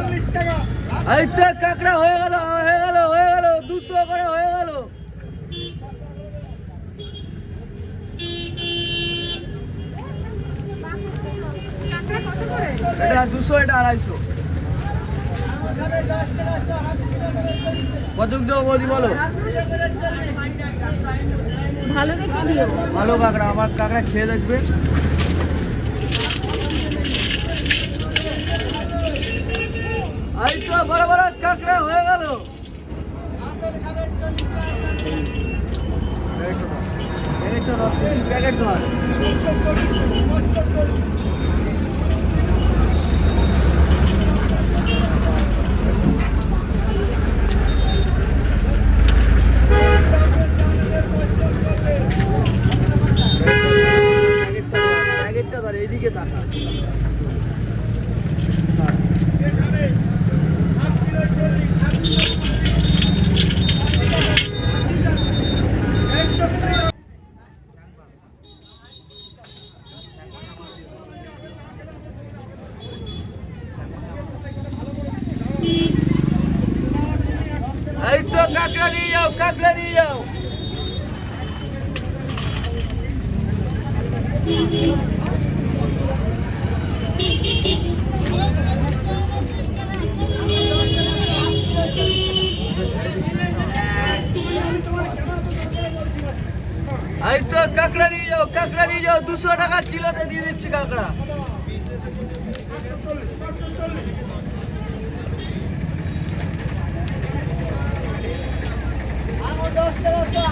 এই তো কাঁকড়া হয়ে গেল হয়ে গেল হয়ে গেল দুশো করে হয়ে গেল। এটা দুশো এটা আড়াইশো। কত দেবো বৌদি বলো? ভালো ভালো কাঁকড়া আমার কাঁকড়া খেয়ে দেখবে এই তো বড় বড় কাঁকড়া হয়ে গেল এই তো নাও, এই তো নাও, তিন প্যাকেট ধর এইদিকে তাকা কাঁকড়া নিয়ে যাও কাঁকড়া নিয়ে যাও এই তো কাঁকড়া নিয়ে যাও কাঁকড়া নিয়ে যাও দুশো টাকা কিলোতে দিয়ে দিচ্ছি কাঁকড়া। ঘোরা